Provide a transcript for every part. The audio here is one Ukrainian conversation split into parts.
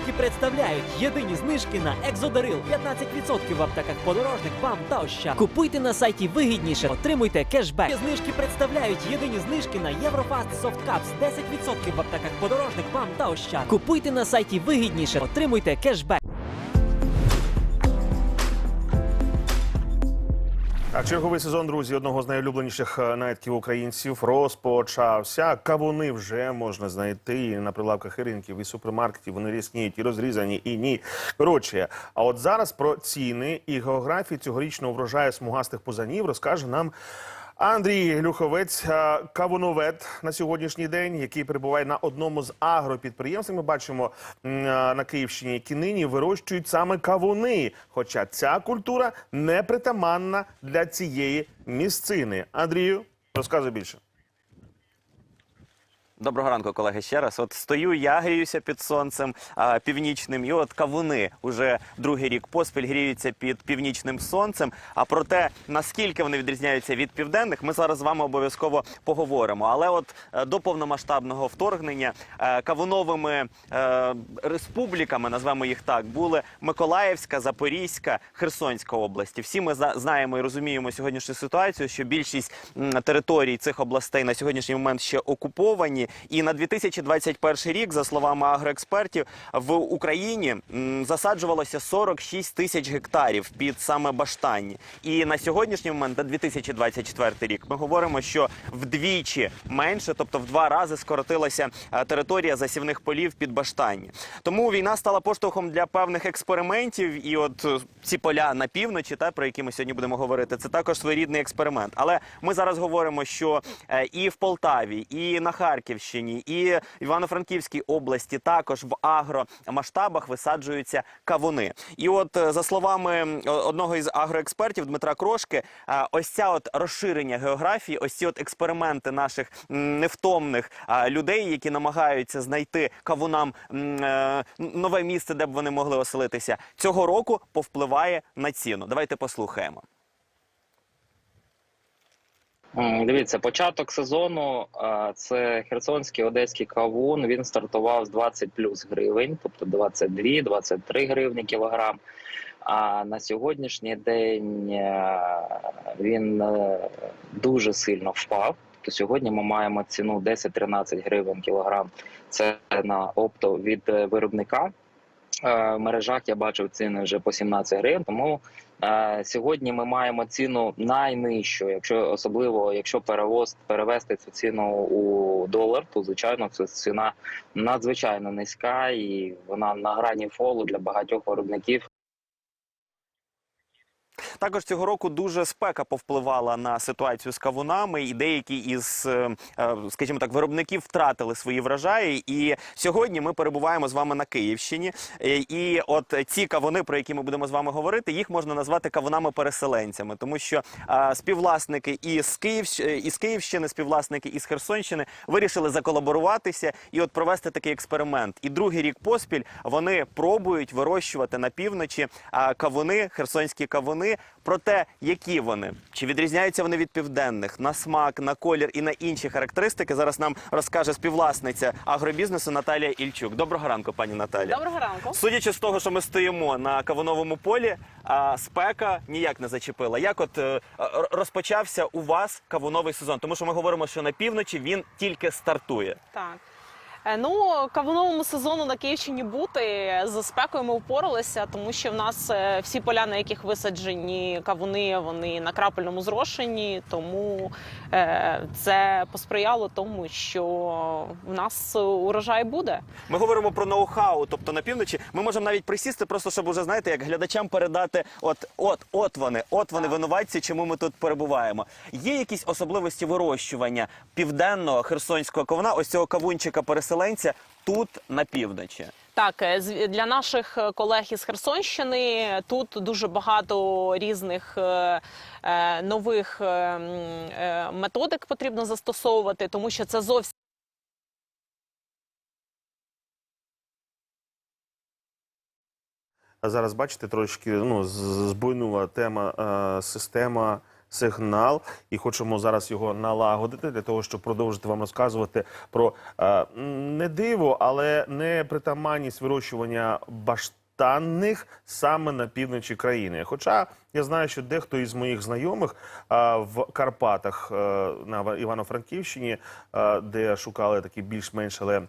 знижки представляють єдині знижки на Екзодарил 15% в аптеках подорожник, БАМ та Ощад. Купуйте на сайті вигідніше, отримуйте кешбек. Знижки представляють єдині знижки на Єврофаст Софткапс Cups 10% в аптеках подорожник, БАМ та Ощад. Купуйте на сайті вигідніше, отримуйте кешбек. А черговий сезон, друзі, одного з найулюбленіших найтків наїдків українців розпочався. Кавуни вже можна знайти і на прилавках і ринків, і супермаркетів. Вони різні, і розрізані, і ні. Коротше, а от зараз про ціни і географії цьогорічного врожаю смугастих пузанів розкаже нам. Андрій Люховець, е, кавуновед на сьогоднішній день, який перебуває на одному з агропідприємств. Ми бачимо е, на Київщині, які нині вирощують саме кавуни. Хоча ця культура не притаманна для цієї місцини. Андрію, розказуй більше. Доброго ранку, колеги. Ще раз. От стою, я гріюся під сонцем а, північним, і от кавуни уже другий рік поспіль гріються під північним сонцем. А про те, наскільки вони відрізняються від південних, ми зараз з вами обов'язково поговоримо. Але от е, до повномасштабного вторгнення е, кавуновими е, республіками, назвемо їх так, були Миколаївська, Запорізька, Херсонська області. Всі ми знаємо і розуміємо сьогоднішню ситуацію, що більшість територій цих областей на сьогоднішній момент ще окуповані. І на 2021 рік, за словами агроекспертів, в Україні засаджувалося 46 тисяч гектарів під саме баштанні. І на сьогоднішній момент, на 2024 рік, ми говоримо, що вдвічі менше, тобто в два рази скоротилася е, територія засівних полів під баштанні. Тому війна стала поштовхом для певних експериментів. І от е, ці поля на півночі, та про які ми сьогодні будемо говорити, це також своєрідний експеримент. Але ми зараз говоримо, що е, і в Полтаві, і на Харківщині, і Івано-Франківській області також в агромасштабах висаджуються кавуни. І от е, за словами одного із агроекспертів Дмитра Крошки, е, ось ця от розширення географії, ось ці от експерименти наших невтомних людей, які намагаються знайти кавунам е, нове місце, де б вони могли оселитися, цього року повпливає на ціну. Давайте послухаємо. М, Дивіться, початок сезону це Херсонський одеський кавун. Він стартував з 20 плюс гривень, тобто 22-23 гривні кілограм. А на сьогоднішній день е, він е, дуже сильно впав. То сьогодні ми маємо ціну 10-13 гривень кілограм. Це на опто від е, виробника. Е, В мережах я бачив ціни вже по 17 гривень. Тому е, сьогодні ми маємо ціну найнижчу. Якщо особливо, якщо перевоз перевести цю ціну у долар, то звичайно це ціна надзвичайно низька і вона на грані фолу для багатьох виробників. Також цього року дуже спека повпливала на ситуацію з кавунами, і деякі із, е, е, скажімо так, виробників втратили свої врожаї. І сьогодні ми перебуваємо з вами на Київщині. Е, І от ці кавуни, про які ми будемо з вами говорити, їх можна назвати кавунами-переселенцями, тому що співвласники із Київщ... із Київщини, співвласники із Херсонщини вирішили заколаборуватися і от провести такий експеримент. І другий рік поспіль вони пробують вирощувати на півночі кавуни, херсонські кавуни. Про те, які вони, чи відрізняються вони від південних на смак, на колір і на інші характеристики, зараз нам розкаже співвласниця агробізнесу Наталія Ільчук. Доброго ранку, пані Наталія. Доброго ранку. Судячи з того, що ми стоїмо на кавуновому полі, а, спека ніяк не зачепила. Як от е, розпочався у вас кавуновий сезон? Тому що ми говоримо, що на півночі він тільки стартує. Так. Е, Ну, кавуновому сезону на Київщині бути з спекою ми впоралися, тому що в нас е, всі поля, на яких висаджені кавуни, вони на крапельному зрошенні. Тому е, це посприяло тому, що в нас урожай буде. Ми говоримо про ноу-хау, тобто на півночі ми можемо навіть присісти, просто щоб уже знаєте, як глядачам передати, от, от, от вони, от вони винуватці, чому ми тут перебуваємо. Є якісь особливості вирощування південного херсонського кавуна, ось цього кавунчика переселенця тут на півночі. Так, е, з- для наших е, колег із Херсонщини тут дуже багато різних е, нових е, м, е, методик потрібно застосовувати, тому що це зовсім. А зараз бачите, трошки ну, з- збойнула тема система сигнал, і хочемо зараз його налагодити для того, щоб продовжити вам розказувати про е, не диво, але не притаманність вирощування баштанних саме на півночі країни. Хоча я знаю, що дехто із моїх знайомих а, в Карпатах е, на Івано-Франківщині, е, де шукали такі більш-менш але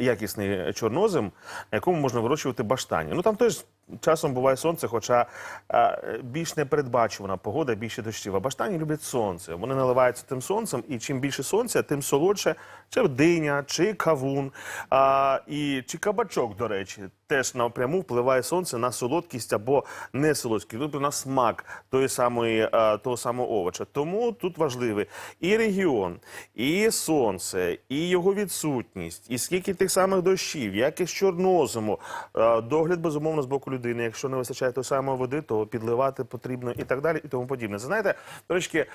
якісний чорнозем, на якому можна вирощувати баштані. Ну там теж часом буває сонце, хоча е, більш непередбачувана погода, більше дощів. А баштані люблять сонце. Вони наливаються тим сонцем, і чим більше сонця, тим солодше чи диня, чи кавун, а, і чи кабачок, до речі, теж напряму впливає сонце на солодкість або не солодкість, тобто на смак тої самої, е, того самого овоча. Тому тут важливий і регіон, і сонце, і його відсутність, і скільки тих самих дощів, як з чорнозиму, е, догляд безумовно з боку людини. Якщо не вистачає тої самої води, то підливати потрібно і так далі, і тому подібне. Знаєте, трошки.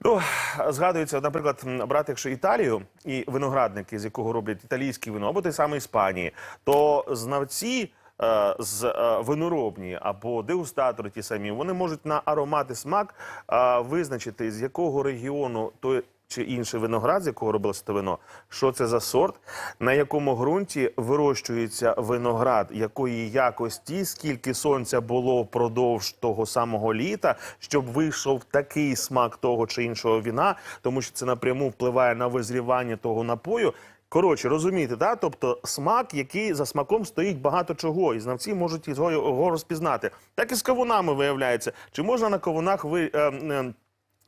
Ну, згадується, наприклад, брати, якщо Італію і виноградники, з якого роблять італійське вино, або той самий Іспанії, то знавці е, з е, виноробні або дегустатори ті самі, вони можуть на аромат і смак е, визначити, з якого регіону той чи інший виноград, з якого робилося те вино, що це за сорт, на якому ґрунті вирощується виноград, якої якості, скільки сонця було впродовж того самого літа, щоб вийшов такий смак того чи іншого віна, тому що це напряму впливає на визрівання того напою. Коротше, розумієте, да? тобто смак, який за смаком стоїть багато чого, і знавці можуть його, розпізнати. Так і з кавунами виявляється. Чи можна на кавунах ви. Е, е,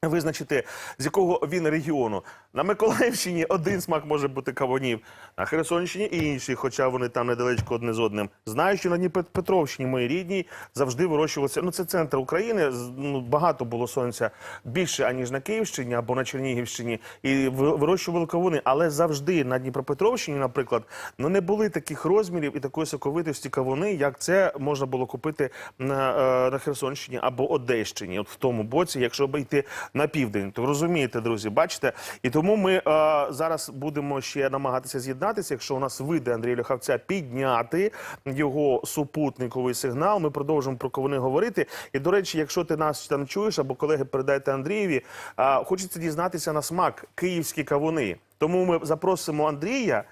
Визначити, з якого він регіону. На Миколаївщині один смак може бути кавунів, на Херсонщині інший, хоча вони там недалечко одне з одним. Знаю, що на Дніпропетровщині, моїй рідній, завжди вирощувалося. Ну, це центр України. Ну, багато було сонця більше, аніж на Київщині або на Чернігівщині. І ви- вирощували кавуни. Але завжди на Дніпропетровщині, наприклад, ну не були таких розмірів і такої соковитості кавуни, як це можна було купити на, е, на Херсонщині або Одещині. От в тому боці, якщо б йти на південь, то розумієте, друзі, бачите? І тому ми е, зараз будемо ще намагатися з'єднатися. Якщо у нас вийде Андрій Ляхавця підняти його супутниковий сигнал, ми продовжимо про кавуни говорити. І до речі, якщо ти нас там чуєш або колеги передайте Андрієві, е, хочеться дізнатися на смак київські кавуни. Тому ми запросимо Андрія,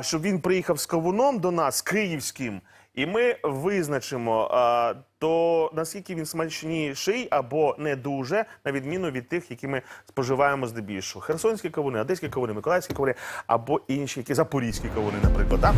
щоб він приїхав з кавуном до нас київським. І ми визначимо, то наскільки він смачніший або не дуже, на відміну від тих, які ми споживаємо здебільшого. Херсонські кавуни, одеські кавуни, миколаївські кавуни або інші, які запорізькі кавуни, наприклад. Так?